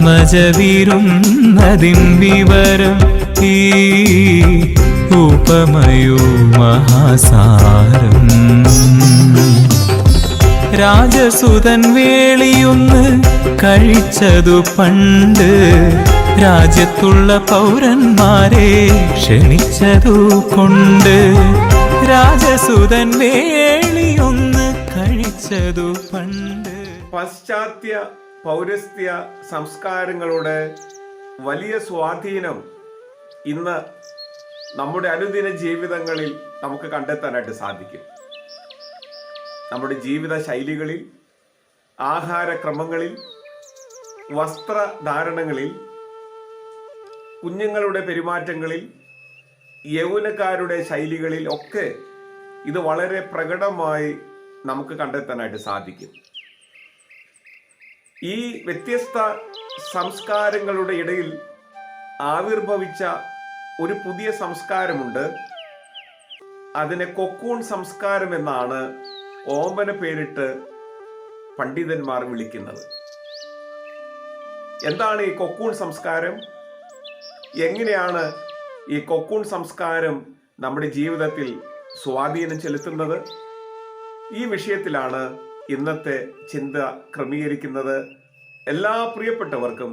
ആത്മജവിരുന്നതിൻ വിവരം ഈ ഉപമയോ മഹാസാരം. രാജസുതൻ വേളിയൊന്ന് കഴിച്ചതു പണ്ട് രാജ്യത്തുള്ള പൗരന്മാരെ ക്ഷണിച്ചതു കൊണ്ട് രാജസുതൻ വേളിയൊന്ന് കഴിച്ചതു പണ്ട്. പാശ്ചാത്യ പൗരസ്ത്യ സംസ്കാരങ്ങളുടെ വലിയ സ്വാധീനം ഇന്ന് നമ്മുടെ അനുദിന ജീവിതങ്ങളിൽ നമുക്ക് കണ്ടെത്താനായിട്ട് സാധിക്കും. നമ്മുടെ ജീവിത ശൈലികളിൽ ആഹാരക്രമങ്ങളിൽ വസ്ത്രധാരണങ്ങളിൽ കുഞ്ഞുങ്ങളുടെ പെരുമാറ്റങ്ങളിൽ യൗവനക്കാരുടെ ശൈലികളിൽ ഒക്കെ ഇത് വളരെ പ്രകടമായി നമുക്ക് കണ്ടെത്താനായിട്ട് സാധിക്കും. ഈ വ്യത്യസ്ത സംസ്കാരങ്ങളുടെ ഇടയിൽ ആവിർഭവിച്ച ഒരു പുതിയ സംസ്കാരമുണ്ട്. അതിനെ കൊക്കൂൺ സംസ്കാരം എന്നാണ് ഓമന പേരിട്ട് പണ്ഡിതന്മാർ വിളിക്കുന്നത്. എന്താണ് ഈ കൊക്കൂൺ സംസ്കാരം? എങ്ങനെയാണ് ഈ കൊക്കൂൺ സംസ്കാരം നമ്മുടെ ജീവിതത്തിൽ സ്വാധീനം ചെലുത്തുന്നത്? ഈ വിഷയത്തിലാണ് ഇന്നത്തെ ചിന്ത ക്രമീകരിക്കുന്നത് എല്ലാ പ്രിയപ്പെട്ടവർക്കും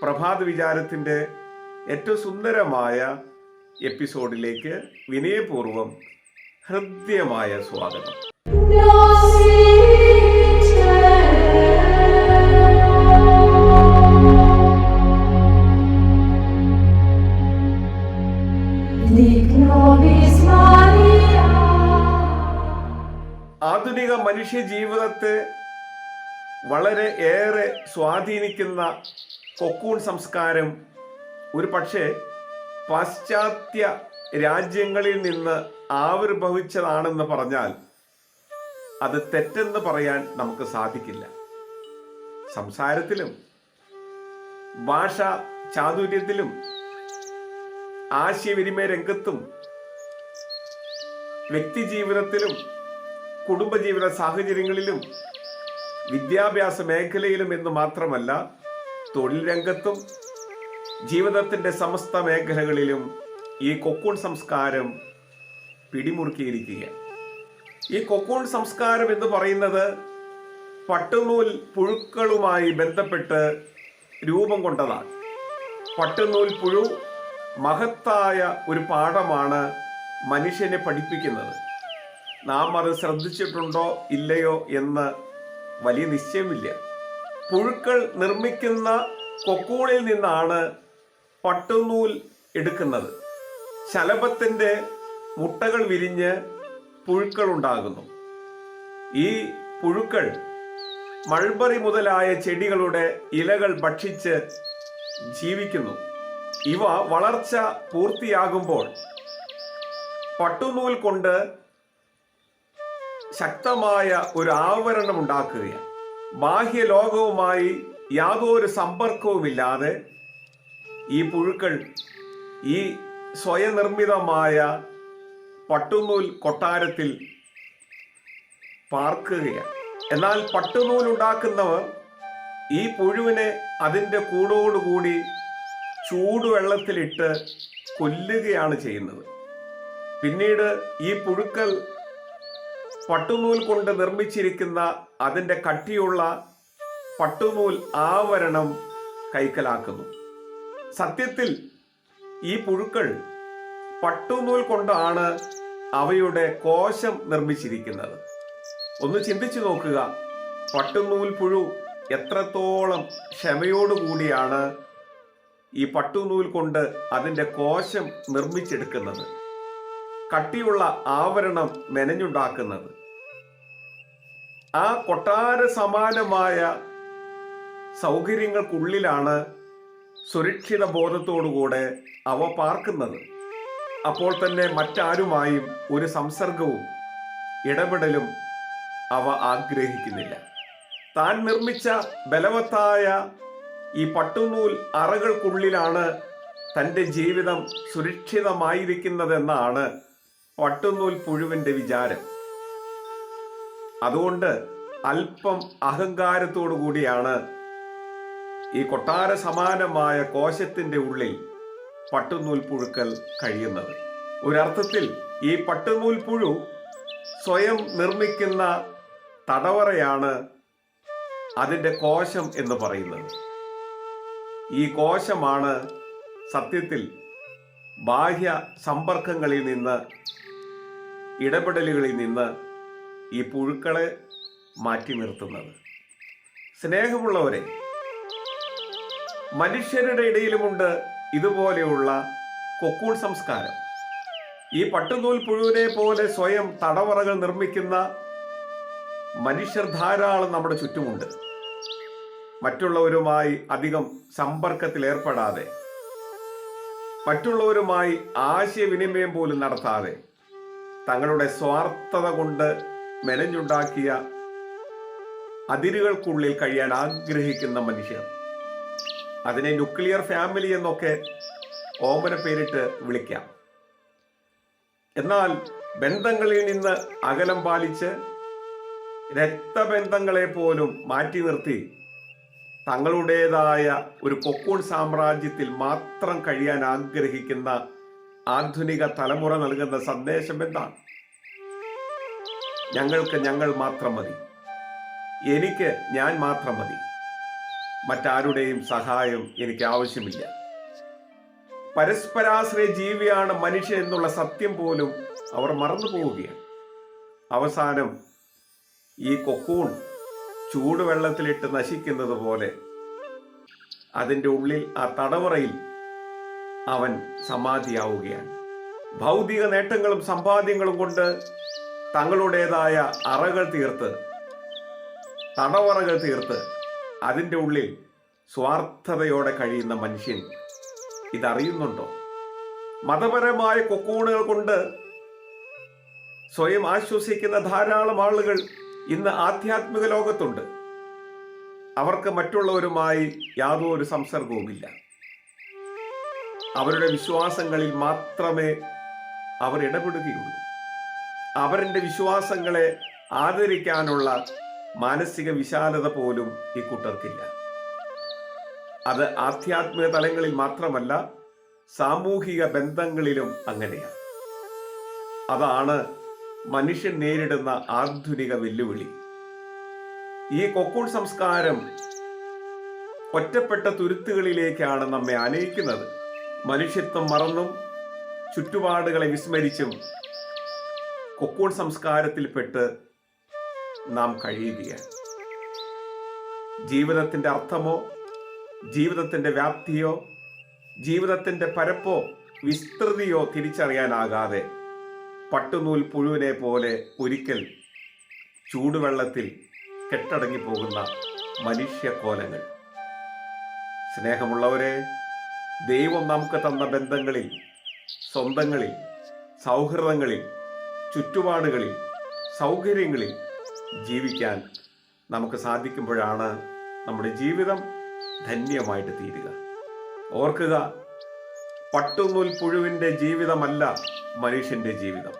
പ്രഭാത വിചാരത്തിന്റെ ഏറ്റവും സുന്ദരമായ എപ്പിസോഡിലേക്ക് വിനയപൂർവം ഹൃദ്യമായ സ്വാഗതം. ആധുനിക മനുഷ്യ ജീവിതത്തെ വളരെ ഏറെ സ്വാധീനിക്കുന്ന കൊക്കൂൺ സംസ്കാരം ഒരു പക്ഷേ പാശ്ചാത്യ രാജ്യങ്ങളിൽ നിന്ന് ആവിർഭവിച്ചതാണെന്ന് പറഞ്ഞാൽ അത് തെറ്റെന്ന് പറയാൻ നമുക്ക് സാധിക്കില്ല. സംസാരത്തിലും ഭാഷ ചാതുര്യത്തിലും ആശയവിനിമയ രംഗത്തും വ്യക്തി ജീവിതത്തിലും കുടുംബജീവിത സാഹചര്യങ്ങളിലും വിദ്യാഭ്യാസ മേഖലയിലും എന്ന് മാത്രമല്ല തൊഴിൽ രംഗത്തും ജീവിതത്തിന്റെ സമസ്ത മേഖലകളിലും ഈ കൊക്കൂൺ സംസ്കാരം പിടിമുറുക്കിയിരിക്കുക ഈ കൊക്കൂൺ സംസ്കാരം എന്ന് പറയുന്നത് പട്ടുനൂൽ പുഴുക്കളുമായി ബന്ധപ്പെട്ട് രൂപം കൊണ്ടതാണ്. പട്ടുനൂൽ പുഴു മഹത്തായ ഒരു പാഠമാണ് മനുഷ്യനെ പഠിപ്പിക്കുന്നത്. നാം അത് ശ്രദ്ധിച്ചിട്ടുണ്ടോ ഇല്ലയോ എന്ന് വലിയ നിശ്ചയമില്ല. പുഴുക്കൾ നിർമ്മിക്കുന്ന കൊക്കൂണിൽ നിന്നാണ് പട്ടുനൂൽ എടുക്കുന്നത്. ശലഭത്തിന്റെ മുട്ടകൾ വിരിഞ്ഞ് പുഴുക്കൾ ഉണ്ടാകുന്നു. ഈ പുഴുക്കൾ മൾബറി മുതലായ ചെടികളുടെ ഇലകൾ ഭക്ഷിച്ച് ജീവിക്കുന്നു. ഇവ വളർച്ച പൂർത്തിയാകുമ്പോൾ പട്ടുനൂൽ കൊണ്ട് ശക്തമായ ഒരു ആവരണം ഉണ്ടാക്കുകയാണ് ബാഹ്യ ലോകവുമായി യാതൊരു സമ്പർക്കവുമില്ലാതെ ഈ പുഴുക്കൾ ഈ സ്വയനിർമ്മിതമായ പട്ടുനൂൽ കൊട്ടാരത്തിൽ പാർക്കുകയാണ്. എന്നാൽ പട്ടുനൂൽ ഉണ്ടാക്കുന്നവർ ഈ പുഴുവിനെ അതിന്റെ കൂടോടുകൂടി ചൂടുവെള്ളത്തിലിട്ട് കൊല്ലുകയാണ് ചെയ്യുന്നത്. പിന്നീട് ഈ പുഴുക്കൾ പട്ടുനൂൽ കൊണ്ട് നിർമ്മിച്ചിരിക്കുന്ന അതിന്റെ കട്ടിയുള്ള പട്ടുനൂൽ ആവരണം കൈക്കലാക്കുന്നു. സത്യത്തിൽ ഈ പുഴുക്കൾ പട്ടുനൂൽ കൊണ്ടാണ് അവയുടെ കോശം നിർമ്മിച്ചിരിക്കുന്നത്. ഒന്ന് ചിന്തിച്ചു നോക്കുക. പട്ടുനൂൽ പുഴു എത്രത്തോളം ക്ഷമയോടുകൂടിയാണ് ഈ പട്ടുനൂൽ കൊണ്ട് അതിന്റെ കോശം നിർമ്മിച്ചെടുക്കുന്നത്. കട്ടിയുള്ള ആവരണം മെനഞ്ഞുണ്ടാക്കുന്നത് ആ കൊട്ടാര സമാനമായ സൗകര്യങ്ങൾക്കുള്ളിലാണ് സുരക്ഷിത ബോധത്തോടുകൂടെ അവ പാർക്കുന്നത്. അപ്പോൾ തന്നെ മറ്റാരുമായും ഒരു സംസർഗവും ഇടപെടലും അവ ആഗ്രഹിക്കുന്നില്ല. താൻ നിർമ്മിച്ച ബലവത്തായ ഈ പട്ടുനൂൽ അറകൾക്കുള്ളിലാണ് തന്റെ ജീവിതം സുരക്ഷിതമായിരിക്കുന്നതെന്നാണ് പട്ടുനൂൽ പുഴുവിന്റെ വിചാരം. അതുകൊണ്ട് അല്പം അഹങ്കാരത്തോടു കൂടിയാണ് ഈ കൊട്ടാര സമാനമായ കോശത്തിന്റെ ഉള്ളിൽ പട്ടുനൂൽ പുഴുക്കൽ കഴിയുന്നത്. ഒരർത്ഥത്തിൽ ഈ പട്ടുനൂൽ പുഴു സ്വയം നിർമ്മിക്കുന്ന തടവറയാണ് അതിന്റെ കോശം എന്ന് പറയുന്നത്. ഈ കോശമാണ് സത്യത്തിൽ ബാഹ്യ സമ്പർക്കങ്ങളിൽ നിന്ന് ഇടപെടലുകളിൽ നിന്ന് ഈ പുഴുക്കളെ മാറ്റി നിർത്തുന്നത്. സ്നേഹമുള്ളവരെ മനുഷ്യരുടെ ഇടയിലുമുണ്ട് ഇതുപോലെയുള്ള കൊക്കൂൺ സംസ്കാരം. ഈ പട്ടുനൂൽ പുഴുവിനെ പോലെ സ്വയം തടവറകൾ നിർമ്മിക്കുന്ന മനുഷ്യർ ധാരാളം നമ്മുടെ ചുറ്റുമുണ്ട്. മറ്റുള്ളവരുമായി അധികം സമ്പർക്കത്തിൽ ഏർപ്പെടാതെ മറ്റുള്ളവരുമായി ആശയവിനിമയം പോലും നടത്താതെ തങ്ങളുടെ സ്വാർത്ഥത കൊണ്ട് മെനഞ്ഞുണ്ടാക്കിയ അതിരുകൾക്കുള്ളിൽ കഴിയാൻ ആഗ്രഹിക്കുന്ന മനുഷ്യർ. അതിനെ ന്യൂക്ലിയർ ഫാമിലി എന്നൊക്കെ ഓമന പേരിട്ട് വിളിക്കാം. എന്നാൽ ബന്ധങ്ങളിൽ നിന്ന് അകലം പാലിച്ച് രക്തബന്ധങ്ങളെ പോലും മാറ്റി നിർത്തി തങ്ങളുടേതായ ഒരു കൊക്കൂൺ സാമ്രാജ്യത്തിൽ മാത്രം കഴിയാൻ ആഗ്രഹിക്കുന്ന ആധുനിക തലമുറ നൽകുന്ന സന്ദേശം എന്താണ്? ഞങ്ങൾക്ക് ഞങ്ങൾ മാത്രം മതി. എനിക്ക് ഞാൻ മാത്രം മതി. മറ്റാരുടെയും സഹായം എനിക്ക് ആവശ്യമില്ല. പരസ്പരാശ്രയ ജീവിയാണ് മനുഷ്യൻ എന്നുള്ള സത്യം പോലും അവർ മറന്നു പോവുകയാണ്. അവസാനം ഈ കൊക്കൂൺ ചൂടുവെള്ളത്തിലിട്ട് നശിക്കുന്നത് പോലെ അതിന്റെ ഉള്ളിൽ ആ തടവറയിൽ അവൻ സമാധിയാവുകയാണ്. ഭൗതിക നേട്ടങ്ങളും സമ്പാദ്യങ്ങളും കൊണ്ട് തങ്ങളുടേതായ അറകൾ തീർത്ത് തടവറകൾ തീർത്ത് അതിന്റെ ഉള്ളിൽ സ്വാർത്ഥതയോടെ കഴിയുന്ന മനുഷ്യൻ ഇതറിയുന്നുണ്ടോ? മതപരമായ കൊക്കൂണുകൾ കൊണ്ട് സ്വയം ആശ്വസിക്കുന്ന ധാരാളം ആളുകൾ ഇന്ന് ആധ്യാത്മിക ലോകത്തുണ്ട്. അവർക്ക് മറ്റുള്ളവരുമായി യാതൊരു സംസർഗവുമില്ല. അവരുടെ വിശ്വാസങ്ങളിൽ മാത്രമേ അവർ ഇടപെടുകയുള്ളൂ. അവരുടെ വിശ്വാസങ്ങളെ ആദരിക്കാനുള്ള മാനസിക വിശാലത പോലും ഈ കൂട്ടർക്കില്ല. അത് ആധ്യാത്മിക തലങ്ങളിൽ മാത്രമല്ല സാമൂഹിക ബന്ധങ്ങളിലും അങ്ങനെയാണ്. അതാണ് മനുഷ്യൻ നേരിടുന്ന ആധുനിക വെല്ലുവിളി. ഈ കൊക്കൂൺ സംസ്കാരം ഒറ്റപ്പെട്ട തുരുത്തുകളിലേക്കാണ് നമ്മെ അനയിക്കുന്നത് മനുഷ്യത്വം മറന്നും ചുറ്റുപാടുകളെ വിസ്മരിച്ചും കൊക്കൂൺ സംസ്കാരത്തിൽപ്പെട്ട് നാം കഴിയുകയാണ്. ജീവിതത്തിന്റെ അർത്ഥമോ ജീവിതത്തിന്റെ വ്യാപ്തിയോ ജീവിതത്തിന്റെ പരപ്പോ വിസ്തൃതിയോ തിരിച്ചറിയാനാകാതെ പട്ടുനൂൽ പുഴുവിനെ പോലെ ഒരിക്കൽ ചൂടുവെള്ളത്തിൽ കെട്ടടങ്ങി പോകുന്ന മനുഷ്യക്കോലങ്ങൾ സ്നേഹമുള്ളവരെ ദൈവം നമുക്ക് തന്ന ബന്ധങ്ങളിൽ സ്വന്തങ്ങളിൽ സൗഹൃദങ്ങളിൽ ചുറ്റുപാടുകളിൽ സൗകര്യങ്ങളിൽ ജീവിക്കാൻ നമുക്ക് സാധിക്കുമ്പോഴാണ് നമ്മുടെ ജീവിതം ധന്യമായിട്ട് തീരുക. ഓർക്കുക പട്ടുനൂൽ പുഴുവിന്റെ ജീവിതമല്ല മനുഷ്യന്റെ ജീവിതം.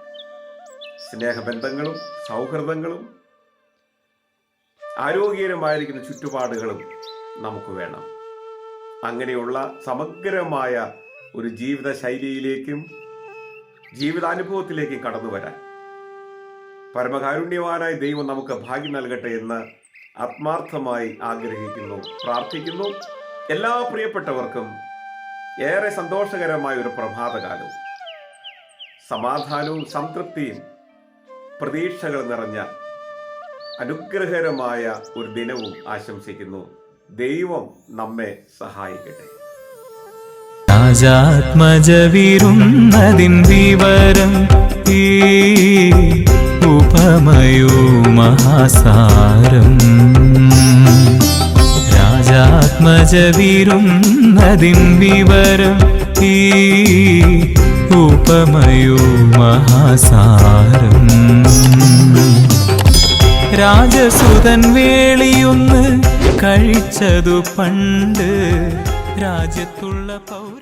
സ്നേഹബന്ധങ്ങളും സൗഹൃദങ്ങളും ആരോഗ്യകരമായിരിക്കുന്ന ചുറ്റുപാടുകളും നമുക്ക് വേണം. അങ്ങനെയുള്ള സമഗ്രമായ ഒരു ജീവിത ശൈലിയിലേക്കും ജീവിതാനുഭവത്തിലേക്കും കടന്നു വരാൻ. പരമകാരുണ്യവാനായ ദൈവം നമുക്ക് ഭാഗ്യം നൽകട്ടെ എന്ന് ആത്മാർത്ഥമായി ആഗ്രഹിക്കുന്നു പ്രാർത്ഥിക്കുന്നു. എല്ലാ പ്രിയപ്പെട്ടവർക്കും ഏറെ സന്തോഷകരമായ ഒരു പ്രഭാതകാലവും സമാധാനവും സംതൃപ്തിയും പ്രതീക്ഷകൾ നിറഞ്ഞ അനുഗ്രഹകരമായ ഒരു ദിനവും ആശംസിക്കുന്നു. ദൈവം നമ്മെ സഹായിക്കട്ടെ. രാജാത്മജവിരുന്നതിൻ വിവരം ഈ ഉപമയോ മഹാസാരം. രാജാത്മജവിരുന്നതിൻ വിവരം ഈ ഉപമയോ മഹാസാരം. രാജസുതൻ വേളിയൊന്ന് കഴിച്ചതു പണ്ട് രാജ്യത്തുള്ള പൗര